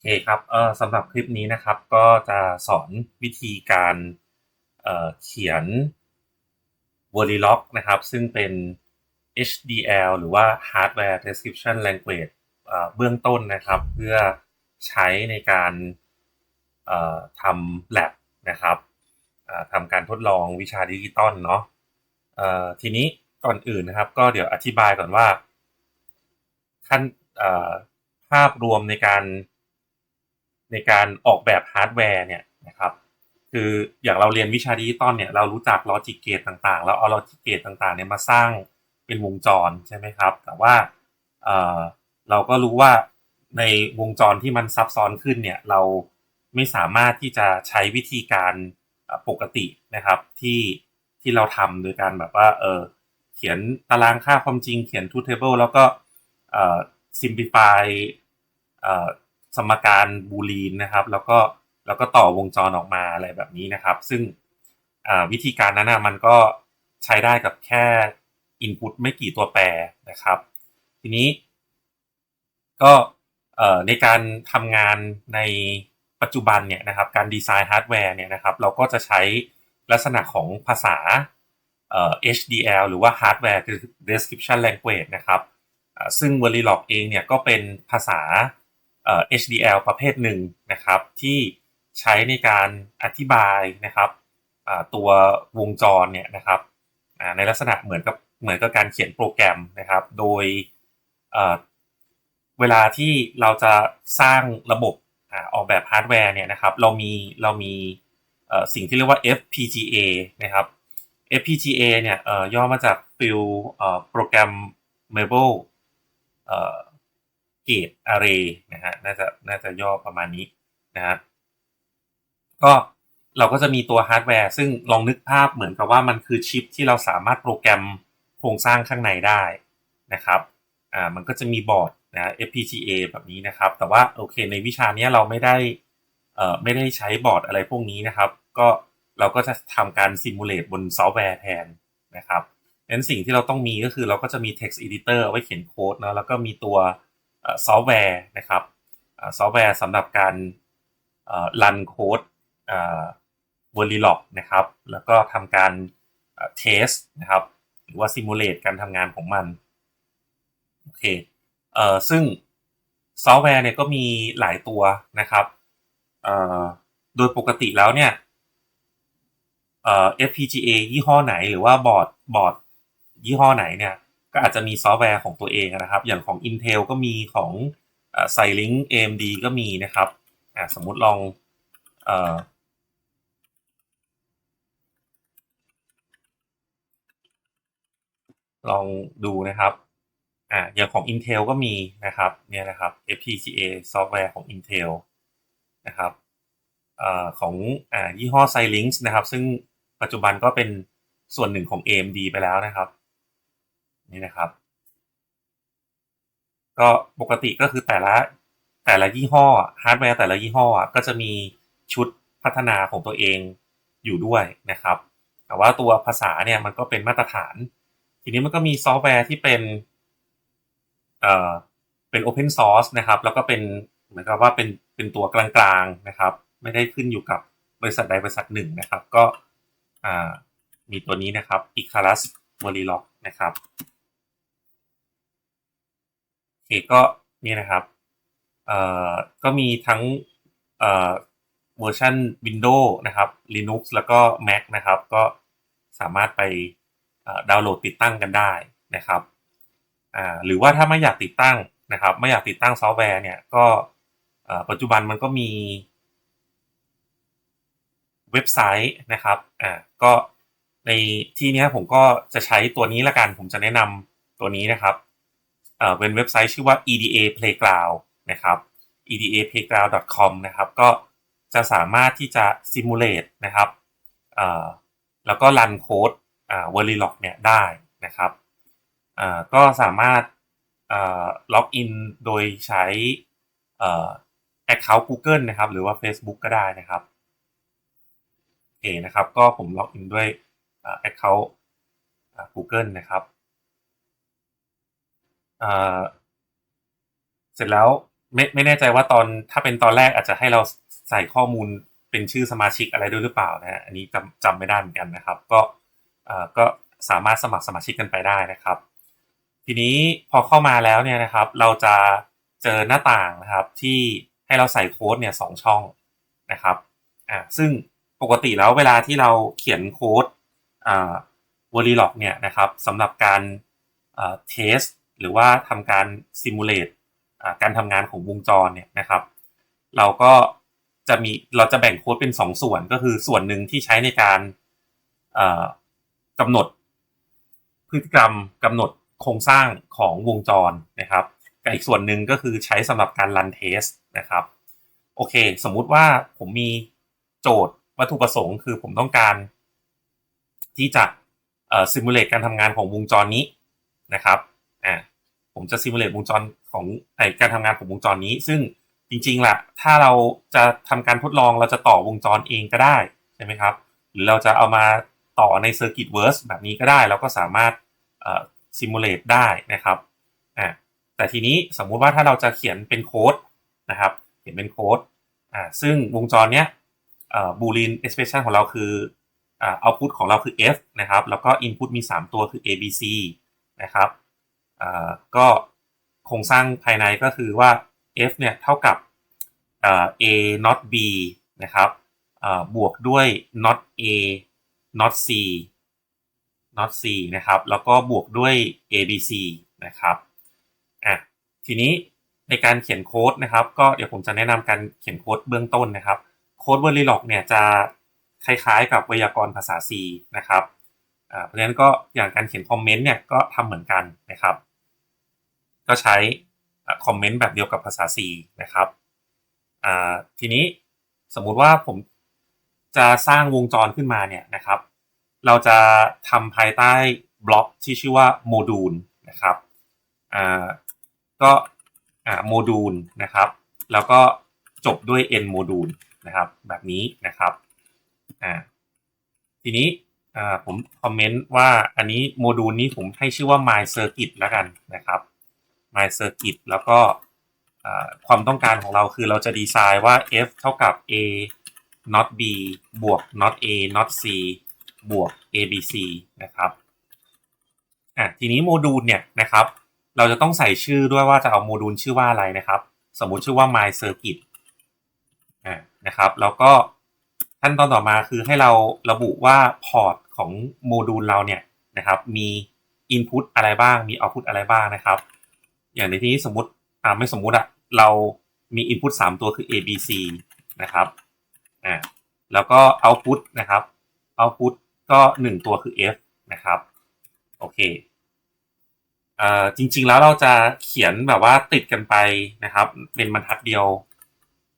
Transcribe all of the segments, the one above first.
เคครับเอ่อสำหรับคลิปนี้นะครับ ก็จะสอนวิธีการเอ่อเขียน Verilog นะครับ ซึ่งเป็น HDL หรือว่า Hardware Description Language เบื้องต้นนะครับ เพื่อใช้ในการทำ lab นะครับทำการทดลองวิชาดิจิตอลเนาะทีนี้ก่อนอื่นนะครับ ก็เดี๋ยวอธิบายก่อนว่าขั้นภาพรวมในการ ในการออกแบบฮาร์ดแวร์เนี่ยนะครับคืออย่างเราเรียนวิชาดิจิตอลเนี่ยเรารู้จักลอจิกเกตต่างๆ แล้วเอาลอจิกเกตต่างๆเนี่ยมาสร้างเป็นวงจรใช่ไหมครับ แต่ว่าเออเราก็รู้ว่าในวงจรที่มันซับซ้อนขึ้นเนี่ยเราไม่สามารถที่จะใช้วิธีการปกตินะครับที่ที่เราทำโดยการแบบว่าเออเขียนตารางค่าความจริงเขียน truth table แล้วก็เอ่อ simplify เออ สมการบูลีนนะครับ แล้วก็แล้วก็ต่อวงจรออกมาอะไรแบบนี้นะครับ ซึ่งวิธีการนั้นนะมันก็ใช้ได้กับแค่ input ไม่กี่ตัวแปรนะครับ ทีนี้ ก็ในการทำงานในปัจจุบันเนี่ยนะครับการดีไซน์ฮาร์ดแวร์เนี่ยนะครับ เราก็จะใช้ลักษณะของภาษา HDL หรือว่า Hardware Description Language นะครับซึ่ง Verilog เองเนี่ยก็เป็นภาษา HDL ประเภทหนึ่งนะครับ ที่ใช้ในการอธิบายนะครับตัววงจรเนี่ยนะครับในลักษณะเหมือนกับเหมือนกับการเขียนโปรแกรมนะครับ โดยเวลาที่เราจะสร้างระบบออกแบบฮาร์ดแวร์เนี่ยนะครับ เรามีเรามีสิ่งที่เรียกว่า FPGA นะครับ FPGA เนี่ยย่อมาจาก Field Programmable Gate Array นะฮะน่าจะน่าจะย่อประมาณนี้นะฮะก็เราก็จะมีตัวฮาร์ดแวร์ซึ่งลองนึกภาพเหมือนกับว่ามันคือชิปที่เราสามารถโปรแกรมโครงสร้างข้างในได้นะครับอ่ามันก็จะมีบอร์ดนะ FPGA แบบนี้นะครับ แต่ว่าโอเคในวิชานี้เราไม่ได้เอ่อไม่ได้ใช้บอร์ดอะไรพวกนี้นะครับ ก็เราก็จะทำการซิมูเลตบนซอฟต์แวร์แทนนะครับงั้นสิ่งที่เราต้องมีก็คือเราก็จะมี text editor เอาไว้เขียนโค้ดนะแล้วก็มีตัว ซอฟต์แวร์นะครับซอฟต์แวร์สำหรับการรันโค้ด Verilog นะครับ แล้วก็ทำการเทสนะครับ หรือว่าซิมูเลตการทำงานของมัน โอเคเอ่อซึ่งซอฟต์แวร์เนี่ยก็มีหลายตัวนะครับเอ่อโดยปกติแล้วเนี่ยเอ่อ FPGA ยี่ห้อไหนหรือว่าบอร์ดบอร์ดยี่ห้อไหนเนี่ย ก็อาจจะมีซอฟต์แวร์ของตัวเองนะครับ อย่างของ Intel ก็มีของ s i l i n k AMD ก็มีนะครับสมมุติลองเออลองดูนะครับอ่าอย่างของ Intel ก็มีนะครับเนี่ยนะครับ FPGA ซอฟต์แวร์ของ Intel นะครับอของอ่ายี่ห้อ s i l i n k นะครับ ซึ่งปัจจุบันก็เป็นส่วนหนึ่งของ AMD ไปแล้วนะครับ นี่นะครับ ก็ปกติก็คือแต่ละแต่ละยี่ห้อฮาร์ดแวร์แต่ละยี่ห้อก็จะมีชุดพัฒนาของตัวเองอยู่ด้วยนะครับ แต่ว่าตัวภาษาเนี่ยมันก็เป็นมาตรฐาน ทีนี้มันก็มีซอฟต์แวร์ที่เป็นเอ่อเป็น Open Source นะครับ แล้วก็เป็นเหมือนกับว่าเป็นเป็นตัวกลางๆนะครับ ไม่ได้ขึ้นอยู่กับบริษัทใดบริษัทหนึ่งนะครับ ก็อ่ามีตัวนี้นะครับ Icarus Verilog นะครับ โอเคก็นี่นะครับเอ่อก็มีทั้งเอ่อเวอร์ชัน Windows นะครับ Linux แล้วก็ Mac นะครับ ก็สามารถไปดาวน์โหลดติดตั้งกันได้นะครับอ่าหรือว่าถ้าไม่อยากติดตั้งนะครับ ไม่อยากติดตั้งซอฟต์แวร์เนี่ยก็ปัจจุบันมันก็มีเว็บไซต์นะครับอ่าก็ในที่นี้ผมก็จะใช้ตัวนี้ละกัน ผมจะแนะนำตัวนี้นะครับ เป็นเว็บไซต์ชื่อว่า EDA Playground นะครับ edaplayground.com นะครับ ก็จะสามารถที่จะ simulate นะครับแล้วก็รันโค้ดอ่า Verilog เนี่ยได้นะครับก็สามารถล็อกอินโดยใช้ account Google นะครับ หรือว่า Facebook ก็ได้นะครับโอเคนะครับ ก็ผมล็อกอินด้วย account Google นะครับ เสร็จแล้วไม่ไม่แน่ใจว่าตอนถ้าเป็นตอนแรกอาจจะให้เราใส่ข้อมูลเป็นชื่อสมาชิกอะไรด้วยหรือเปล่านะฮะอันนี้จำจำไม่ได้เหมือนกันนะครับ ก็เออก็สามารถสมัครสมาชิกกันไปได้นะครับ ทีนี้พอเข้ามาแล้วเนี่ยนะครับ เราจะเจอหน้าต่างนะครับที่ให้เราใส่โค้ดเนี่ยสองช่องนะครับอ่าซึ่งปกติแล้วเวลาที่เราเขียนโค้ดอ่า v e r i l o g เนี่ยนะครับสำหรับการเทส หรือว่าทำการซิมูเลตการทำงานของวงจรเนี่ยนะครับ เราก็จะมีเราจะแบ่งโค้ดเป็น2ส่วนก็คือส่วนหนึ่งที่ใช้ในการกำหนดพฤติกรรมกำหนดโครงสร้างของวงจรนะครับกับอีกส่วนหนึ่งก็คือใช้สำหรับการรันเทสนะครับ โอเค สมมุติว่าผมมีโจทย์วัตถุประสงค์ คือผมต้องการที่จะซิมูเลตการทำงานของวงจรนี้นะครับ ผมจะซิมูเลตวงจรของไอการทำงานของวงจรนี้ ซึ่งจริงๆล่ะถ้าเราจะทำการทดลองเราจะต่อวงจรเองก็ได้ใช่ไหมครับ หรือเราจะเอามาต่อใน Circuit Verse แบบนี้ก็ได้ เราก็สามารถซิมูเลตได้นะครับอ่าแต่ทีนี้สมมุติว่าถ้าเราจะเขียนเป็นโค้ดนะครับเขียนเป็นโค้ดอ่าซึ่งวงจรเนี้ยบูลินเอ็กซ์เพรสชันของเราคืออ่าเอาพุตของเราคือ f นะครับ แล้วก็ input มี 3 ตัวคือ a b c นะครับ ก็โครงสร้างภายในก็คือว่า f เนี่ยเท่ากับ a not b นะครับบวกด้วย not a not c not c นะครับ แล้วก็บวกด้วย a b c นะครับอะทีนี้ในการเขียนโค้ดนะครับ ก็เดี๋ยวผมจะแนะนำการเขียนโค้ดเบื้องต้นนะครับ โค้ด Verilog เนี่ยจะคล้ายๆ กับไวยากรณ์ภาษา C นะครับเพราะฉะนั้นก็อย่างการเขียนคอมเมนต์เนี่ยก็ทำเหมือนกันนะครับ ก็ใช้คอมเมนต์แบบเดียวกับภาษา C นะครับทีนี้สมมุติว่าผมจะสร้างวงจรขึ้นมาเนี่ยนะครับ เราจะทำภายใต้บล็อกที่ชื่อว่าโมดูลนะครับก็โมดูลนะครับ แล้วก็จบด้วย n โมดูลนะครับ แบบนี้นะครับทีนี้ผมคอมเมนต์ว่าอันนี้โมดูลนี้ผมให้ชื่อว่า my circuit แล้วกันนะครับ my circuit แล้วก็ความต้องการของเราคือเราจะดีไซน์ว่า f เท่ากับ a not b บวก not a not c บวก abc นะครับอะทีนี้โมดูลเนี่ยนะครับ เราจะต้องใส่ชื่อด้วยว่าจะเอาโมดูลชื่อว่าอะไรนะครับ สมมุติชื่อว่า my circuit อ่านะครับแล้วก็ขั้นตอนต่อมาคือให้เราระบุว่าพอร์ตของโมดูลเราเนี่ยนะครับมี Input อะไรบ้างมี Output อะไรบ้างนะครับ อย่างในที่นี้สมมติอ่าไม่สมมุติอะเรามี Input 3 ตัวคือ A B C นะครับอ่าแล้วก็ Output นะครับ Output ก็ 1 ตัวคือ F นะครับโอเคเอ่อจริง ๆ แล้วเราจะเขียนแบบว่าติดกันไปนะครับ เป็นบรรทัดเดียว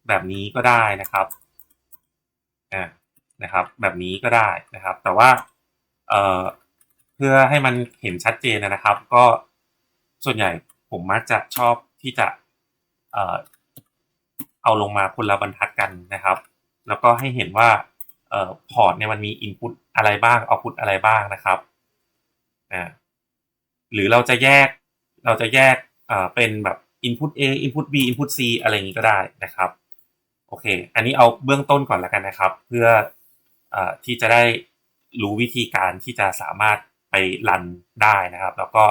แบบนี้ก็ได้นะครับอ่านะครับ แบบนี้ก็ได้นะครับ แต่ว่าเอ่อเพื่อให้มันเห็นชัดเจนนะครับ ก็ส่วนใหญ่ ผมมักจะชอบที่จะเอ่อเอาลงมาคนละบรรทัดกันนะครับ แล้วก็ให้เห็นว่าเอ่อพอร์ตเนี่ยมันมีอินพุตอะไรบ้างเอาพุตอะไรบ้างนะครับหรือเราจะแยกเราจะแยกอ่าเป็นแบบ input A input B input C อะไรอย่างนี้ก็ได้นะครับโอเค อันนี้เอาเบื้องต้นก่อนแล้วกันนะครับ เพื่ออที่จะได้รู้วิธีการที่จะสามารถไปรันได้นะครับ แล้วก็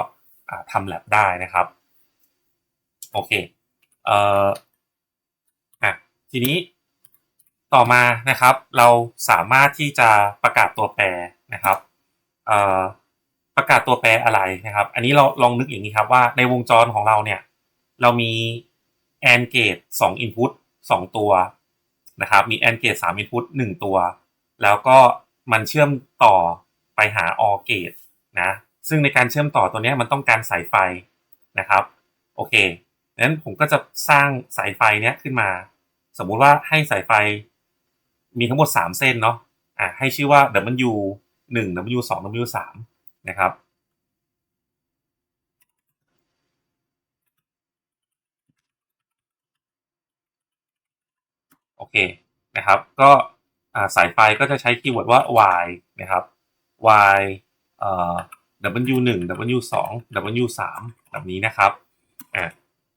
ทำแลบได้นะครับ โอเค เอ่ออะทีนี้ต่อมานะครับ เราสามารถที่จะประกาศตัวแปรนะครับ เอ่อประกาศตัวแปรอะไรนะครับ อันนี้เราลองนึกอย่างนี้ครับว่าในวงจรของเราเนี่ย เรามี AND gate 2 input 2ตัวนะครับ มี AND gate 3 input 1ตัว แล้วก็มันเชื่อมต่อไปหา OR gate นะ ซึ่งในการเชื่อมต่อตัวนี้มันต้องการสายไฟนะครับ โอเค งั้นผมก็จะสร้างสายไฟเนี้ยขึ้นมา สมมุติว่าให้สายไฟมีทั้งหมด 3 เส้นเนาะอะให้ชื่อว่า W 1 W 2 W 3นะครับ โอเคนะครับ ก็สายไฟก็จะใช้คีย์เวิร์ดว่า y นะครับ y เอ่อ w 1 w 2 w 3แบบนี้นะครับ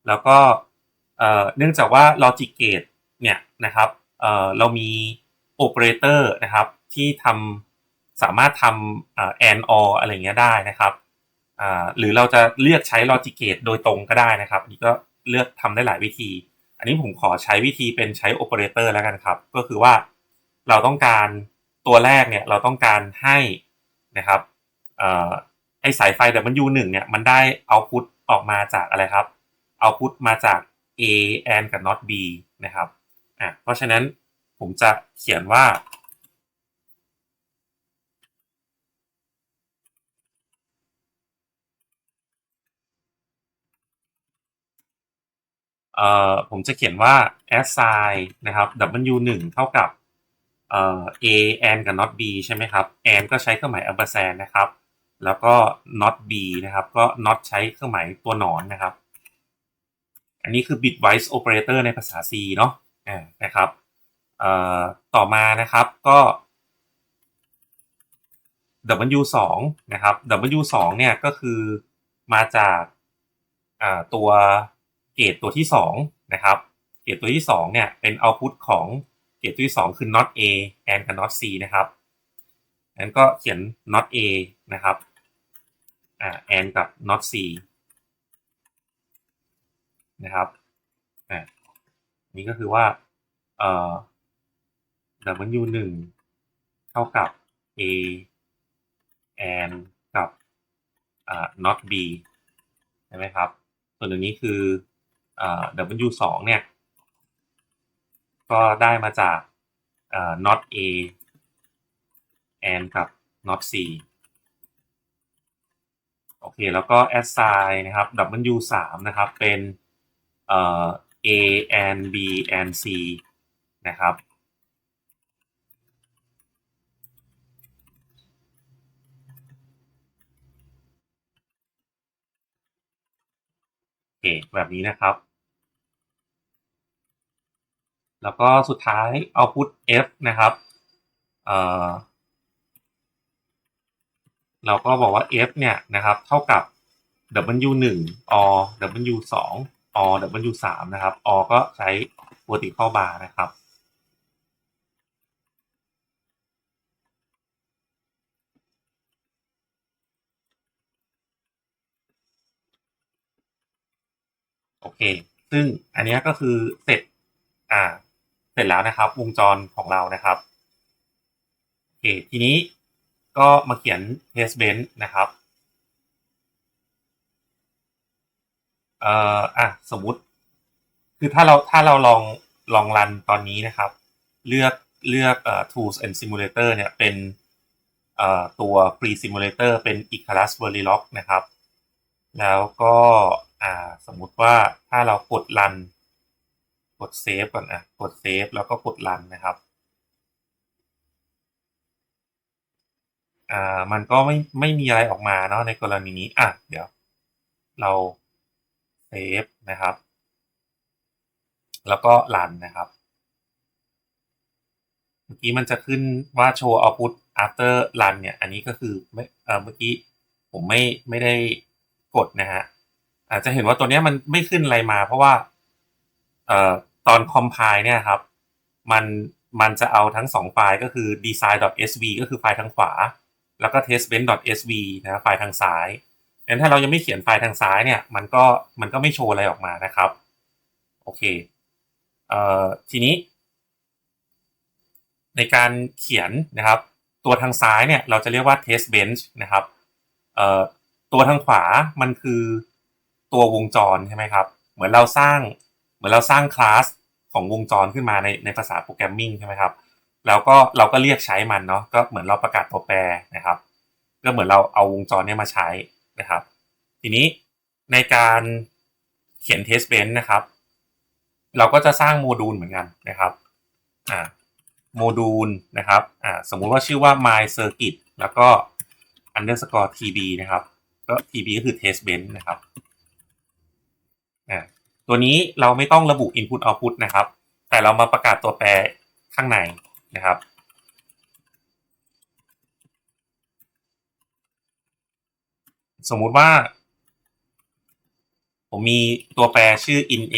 แล้วก็เนื่องจากว่า logic gate เนี่ยนะครับเรามี operator นะครับที่ทำสามารถทำเอ่อ and or อะไรเงี้ยได้นะครับหรือเราจะเลือกใช้ logic gate โดยตรงก็ได้นะครับนี่ก็เลือกทำได้หลายวิธี อันนี้ผมขอใช้วิธีเป็นใช้ operator แล้วกันครับ ก็คือว่าเราต้องการตัวแรกเนี่ยเราต้องการให้นะครับเอ่อไอสายไฟ W1 เนี่ยมันได้ output ออกมาจากอะไรครับ output มาจาก A and กับ not B นะครับอะเพราะฉะนั้นผมจะเขียนว่า เอ่อผมจะเขียนว่า assign นะครับ w1 เท่ากับเอ่อ a and กับ not b ใช่ไหมครับ and ก็ใช้เครื่องหมาย ampersand นะครับ แล้วก็ not b นะครับ ก็ not ใช้เครื่องหมายตัวหนอนนะครับ อันนี้คือ bitwise operator ในภาษา C เนาะอ่นะครับต่อมานะครับก็ W2 นะครับ W2 เนี่ยก็คือมาจากตัวเกตตัวที่2นะครับเกตตัวที่2เนี่ยเป็น output ของเกตตัวที่ 2 คือ not A and กับ not C นะครับงั้นก็เขียน not A นะครับอ่า and กับ not C นะครับอ่านี่ก็คือว่าเอ่อ W1 เท่ากับ A and กับอ่า not b ใช่ไหมครับ ส่วนตรงนี้คืออ่า w 2เนี่ย ก็ได้มาจากอ่า not a and กับ not c โอเค แล้วก็ assign นะครับ w 3นะครับ เป็น เอ่อ a and b and c นะครับ โอเคแบบนี้นะครับ แล้วก็สุดท้าย output f นะครับ เอ่อเราก็บอกว่า f เนี่ยนะครับ เท่ากับ w 1 or w 2 or w 3นะครับ or ก็ใช้ vertical bar นะครับ โอเค ซึ่งอันนี้ก็คือเสร็จ อ่า เสร็จแล้วนะครับ วงจรของเรานะครับโอเคทีนี้ก็มาเขียน test bench นะครับ เอ่ออะสมมติ คือถ้าเราถ้าเราลองลองรันตอนนี้นะครับ เลือกเลือกเอ่อ tools and simulator เนี่ยเป็นเอ่อตัว free simulator เป็น Icarus Verilog นะครับ แล้วก็อ่าสมมุติว่าถ้าเรากดรัน กดเซฟก่อนอะกดเซฟแล้วก็กดรันนะครับอ่ามันก็ไม่ไม่มีอะไรออกมาเนาะในกรณีนี้อะเดี๋ยว เรา เซฟนะครับ แล้วก็รันนะครับ เมื่อกี้มันจะขึ้นว่า show output after run เนี่ย อันนี้ก็คือไม่เเมื่อกี้ผมไม่ไม่ได้กดนะฮะ อาจจะเห็นว่าตัวเนี้ยมันไม่ขึ้นอะไรมา เพราะว่าเอ่อตอน compile เนี่ยครับ มันมันจะเอาทั้งสองไฟล์ก็คือ design.sv ก็คือไฟล์ทางขวา แล้วก็ testbench.sv นะไฟล์ทางซ้าย งั้นถ้าเรายังไม่เขียนไฟล์ทางซ้ายเนี่ย มันก็มันก็ไม่โชว์อะไรออกมานะครับ โอเคเอ่อทีนี้ ในการเขียนนะครับ ตัวทางซ้ายเนี่ยเราจะเรียกว่า test bench นะครับเอ่อตัวทางขวามันคือตัววงจรใช่ไหมครับ เหมือนเราสร้างเหมือนเราสร้างคลาสของวงจรขึ้นมาในในภาษาโปรแกรมมิ่งใช่ไหมครับแล้วก็เราก็เรียกใช้มันเนาะก็เหมือนเราประกาศตัวแปรนะครับ ก็เหมือนเราเอาวงจรเนี้ยมาใช้ นะครับ ทีนี้ในการเขียน test bench นะครับ เราก็จะสร้างโมดูลเหมือนกันนะครับอ่าโมดูลนะครับอ่าสมมุติว่าชื่อว่า my circuit แล้วก็ underscore tb นะครับ ก็ tb ก็คือ test bench นะครับอ่าตัวนี้เราไม่ต้องระบุ input output นะครับ แต่เรามาประกาศตัวแปรข้างในนะครับ สมมุติว่า ผมมีตัวแปรชื่อ in a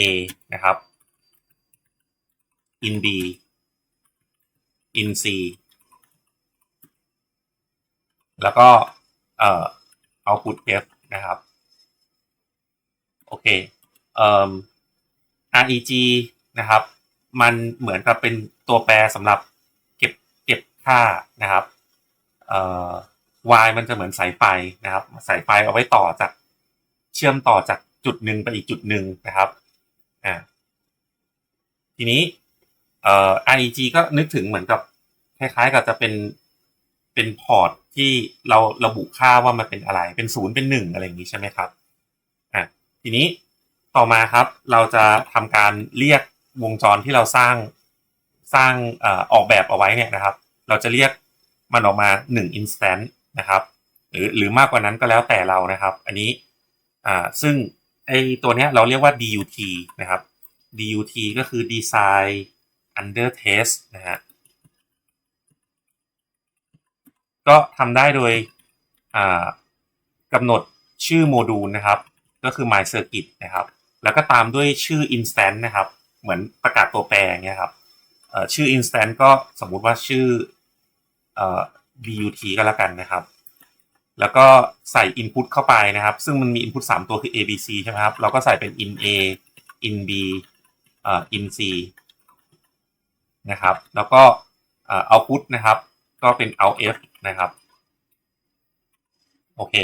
นะครับ in b in c แล้วก็เอ่อ output f นะครับ โอเคเอ่อ reg นะครับ มันเหมือนกับเป็นตัวแปรสำหรับเก็บเก็บค่านะครับ เอ่อ y มันจะเหมือนสายไฟนะครับ สายไฟเอาไว้ต่อจากเชื่อมต่อจากจุดหนึ่งไปอีกจุดหนึ่งนะครับอ่าทีนี้เอ่อ reg ก็นึกถึงเหมือนกับคล้ายๆกับจะเป็นเป็นพอร์ตที่เราระบุค่าว่ามันเป็นอะไร เป็นศูนย์เป็นหนึ่งอะไรอย่างนี้ใช่ไหมครับอะทีนี้ต่อมาครับ เราจะทำการเรียกวงจรที่เราสร้างสร้างเอ่อออกแบบเอาไว้เนี่ยนะครับ เราจะเรียกมันออกมาหนึ่ง instant นะครับ หรือหรือมากกว่านั้นก็แล้วแต่เรานะครับ อันนี้อ่าซึ่งไอตัวเนี้ยเราเรียกว่า DUT นะครับ DUT ก็คือ design under test นะฮะก็ทำได้โดยกำหนดชื่อโมดูลนะครับ ก็คือ my circuit นะครับ แล้วก็ตามด้วยชื่อ instant นะครับ เหมือนประกาศตัวแปรอย่างเงี้ยครับชื่อ instant ก็สมมุติว่าชื่อ DUT ก็แล้วกันนะครับ แล้วก็ใส่ input เข้าไปนะครับ ซึ่งมันมี input 3 ตัวคือ A B C ใช่ไหมครับ เราก็ใส่เป็น in A in B อ่า in C นะครับ แล้วก็อ่า output นะครับ ก็เป็น out F นะครับ โอเค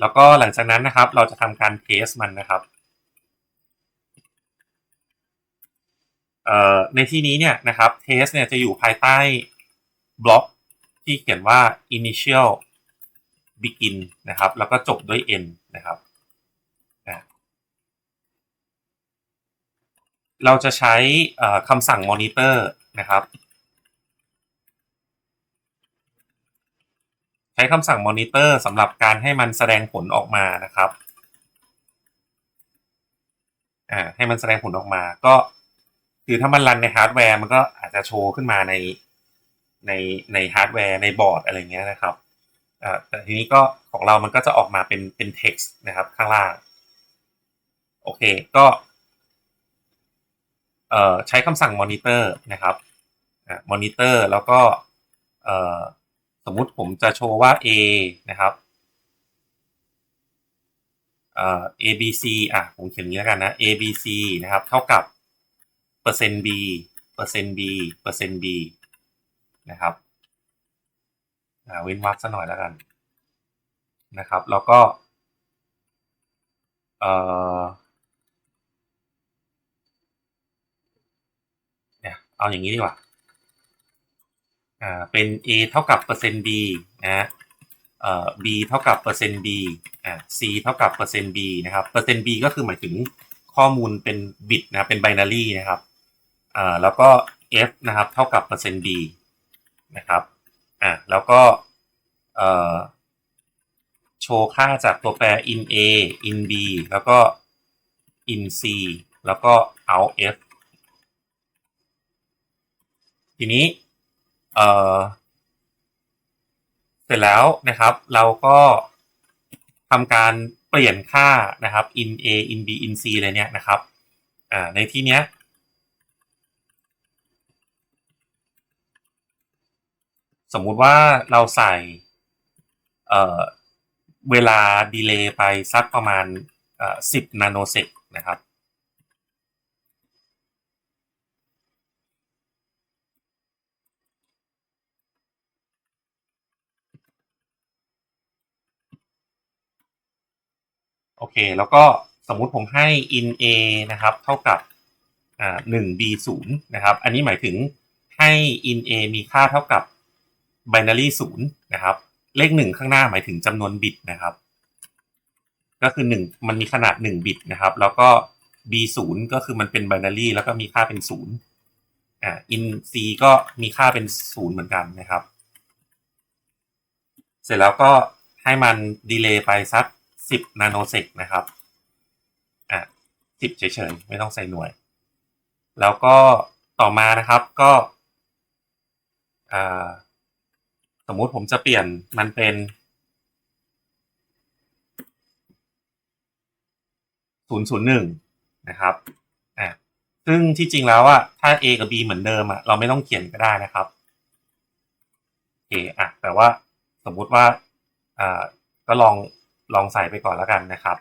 แล้วก็หลังจากนั้นนะครับ เราจะทำการเทสมันนะครับเอ่อในที่นี้เนี่ยนะครับเทสเนี่ยจะอยู่ภายใต้บล็อก ที่เขียนว่า initial begin นะครับ แล้วก็จบด้วย end นะครับเราจะใช้คำสั่ง monitor นะครับ ใช้คำสั่ง monitor สำหรับการให้มันแสดงผลออกมานะครับอ่าให้มันแสดงผลออกมาก็คือถ้ามันรันในฮาร์ดแวร์มันก็อาจจะโชว์ขึ้นมาใน ในในฮาร์ดแวร์ในบอร์ดอะไรเงี้ยนะครับแต่ทีนี้ก็ของเรามันก็จะออกมาเป็นเป็น text นะครับข้างล่าง โอเคก็ใช้คำสั่ง monitor นะครับอ่า monitor แล้วก็สมมุติผมจะโชว์ว่า a นะครับเอ่อ abc อะผมเขียนงนี้แล้วกันนะ abc นะครับ เท่ากับเปอร์เซ็นต์ b เปอร์เซ็นต์ b เปอร์เซ็นต์ b นะครับเว้นวรรคสักหน่อยแล้วกันนะครับ แล้วก็เอ่อเอาอย่างนี้ดีกว่าอ่าเป็น a เท่ากับเปอร์เซ็นต์ b นะฮะเอ่อ b เท่ากับเปอร์เซ็นต์ b อ่า c เท่ากับเปอร์เซ็นต์ b นะครับเปอร์เซ็นต์ b ก็คือหมายถึงข้อมูลเป็นบิตนะเป็นไบนารีนะครับอ่าแล้วก็ f นะครับเท่ากับเปอร์เซ็นต์ b นะครับอ่าแล้วก็โชว์ค่าจากตัวแปร in a in b แล้วก็ in c แล้วก็ out f ทีนี้เอ่อเสร็จแล้วนะครับ เราก็ทำการเปลี่ยนค่านะครับ in a in b in c อะไรเนี้ยนะครับอ่าในที่เนี้ย สมมุติว่าเราใส่เอ่อเวลาดีเลย์ไปสักประมาณเอ่อสิบนาโนเซกนะครับ โอเค แล้วก็สมมุติผมให้ in a นะครับ เท่ากับอ่าหนึ่ง b ศูนย์นะครับ อันนี้หมายถึงให้ in a มีค่าเท่ากับ binary ศูนย์นะครับ เลขหนึ่งข้างหน้าหมายถึงจำนวนบิตนะครับ ก็คือหนึ่งมันมีขนาดหนึ่งบิตนะครับ แล้วก็ b ศูนย์ก็คือมันเป็น binary แล้วก็มีค่าเป็นศูนย์อ่า in c ก็มีค่าเป็นศูนย์เหมือนกันนะครับ เสร็จแล้วก็ให้มันดีเลย์ไปสักสิบนาโนเซกนะครับอะสิบเฉยๆ ไม่ต้องใส่หน่วย แล้วก็ต่อมานะครับก็อ่า สมมุติผมจะเปลี่ยนมันเป็นศูนย์ศูนย์หนึ่งนะครับอะซึ่งที่จริงแล้วอะถ้า A กับ B เหมือนเดิมอะเราไม่ต้องเขียนก็ได้นะครับโอเคอะแต่ว่าสมมุติว่าอ่าก็ลองลองใส่ไปก่อนแล้วกันนะครับ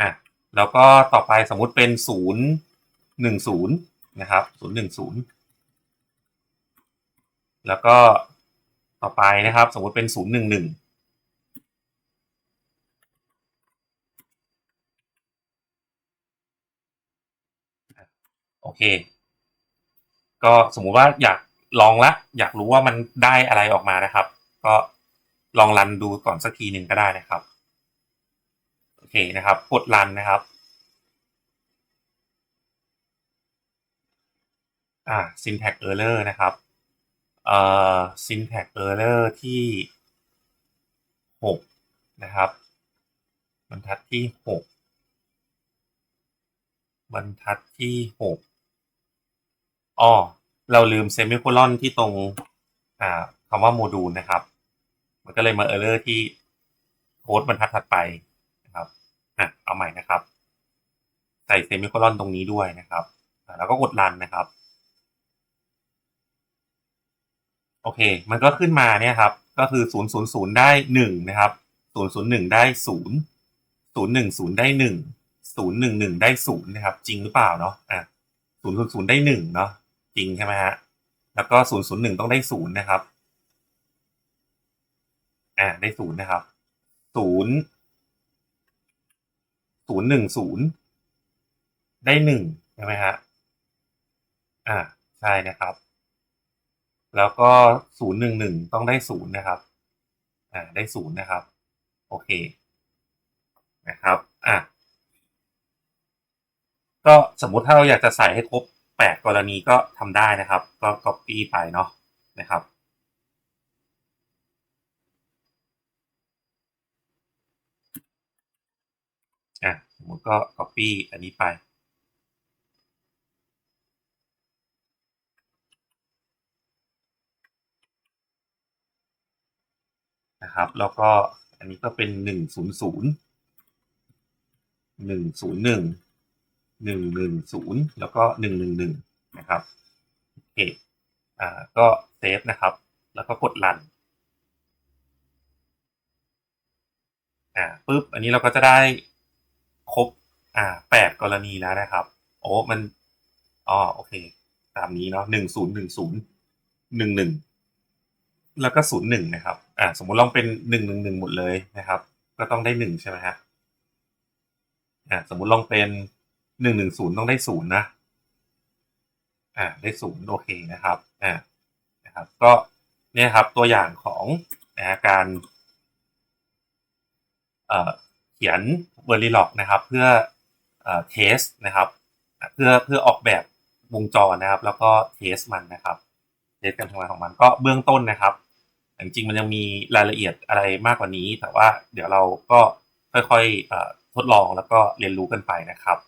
อะแล้วก็ต่อไปสมมุติเป็นศูนย์หนึ่งศูนย์นะครับศูนย์หนึ่งศูนย์แล้วก็ ต่อไปนะครับ สมมติเป็นศูนย์หนึ่งหนึ่งโอเค ก็สมมุติว่าอยากลองละ อยากรู้ว่ามันได้อะไรออกมานะครับ ก็ลองรันดูก่อนสักทีหนึ่งก็ได้นะครับ โอเคนะครับกดรันนะครับอ่า syntax error นะครับ เอ่อ syntax error ที่หกนะครับบรรทัดที่หกบรรทัดที่หกอ๋อเราลืมเซมิโคลอนที่ตรงอ่าคำว่าโมดูลนะครับ มันก็เลยมาเออร์เลอร์ที่โค้ดบรรทัดถัดไปนะครับอะเอาใหม่นะครับ ใส่เซมิโคลอนตรงนี้ด้วยนะครับ แล้วก็กดรันนะครับ อเค มันก็ขึ้นมาเนี่ยครับ ก็คือศูนย์ศูนย์ศูนย์ได้หนึ่งนะครับศูนย์ศูนย์หนึ่งได้ศูนย์ศูนย์หนึ่งศูนย์ได้หนึ่งศูนย์หนึ่งหนึ่งได้ศูนย์นะครับ จริงหรือเปล่าเนาะ อะศูนย์ศูนย์ศูนย์ได้หนึ่งเนาะ จริงใช่ไหมฮะ แล้วก็ศูนย์ศูนย์หนึ่งต้องได้ศูนย์นะครับ อ่าได้ศูนย์นะครับศูนย์ศูนย์หนึ่งศูนย์ได้หนึ่งใช่ไหมฮะ อ่า ใช่นะครับ แล้วก็ศูนย์หนึ่งหนึ่งต้องได้ศูนย์นะครับ อ่า ได้ศูนย์นะครับ โอเค นะครับ อะ ก็สมมุติถ้าเราอยากจะใส่ให้ครบแปดกรณีก็ทำได้นะครับ ก็ copy ไปเนาะ นะครับอะสมมติก็ copy อันนี้ไป นะครับ แล้วก็อันนี้ก็เป็นหนึ่งศูนย์ศูนย์หนึ่งศูนย์หนึ่งหนึ่งหนึ่งศูนย์แล้วก็หนึ่งหนึ่งหนึ่งนะครับโอเคอ่าก็เซฟนะครับ แล้วก็กดรันอ่าปุ๊บอันนี้เราก็จะได้ครบอ่าแปดกรณีแล้วนะครับ โอ้มันอ๋อโอเค ตามนี้เนาะหนึ่งศูนย์หนึ่งศูนย์หนึ่งหนึ่ง แล้วก็ศูนย์หนึ่งนะครับ อ่า สมมุติลองเป็นหนึ่งหนึ่งหนึ่งหมดเลยนะครับ ก็ต้องได้หนึ่งใช่ไหมฮะ อ่า สมมุติลองเป็นหนึ่งหนึ่งศูนย์ต้องได้ศูนย์นะ อ่า ได้ศูนย์โอเคนะครับ อ่า นะครับ ก็เนี่ยครับตัวอย่างของนะการ เอ่อ เขียน Verilog นะครับ เพื่อ เอ่อ เทสนะครับ เพื่อ เพื่อออกแบบวงจรนะครับ แล้วก็เทสมันนะครับเทสการทำงานของมันก็เบื้องต้นนะครับ จริงมันยังมีรายละเอียดอะไรมากกว่านี้ แต่ว่าเดี๋ยวเราก็ค่อยๆทดลองแล้วก็เรียนรู้กันไปนะครับ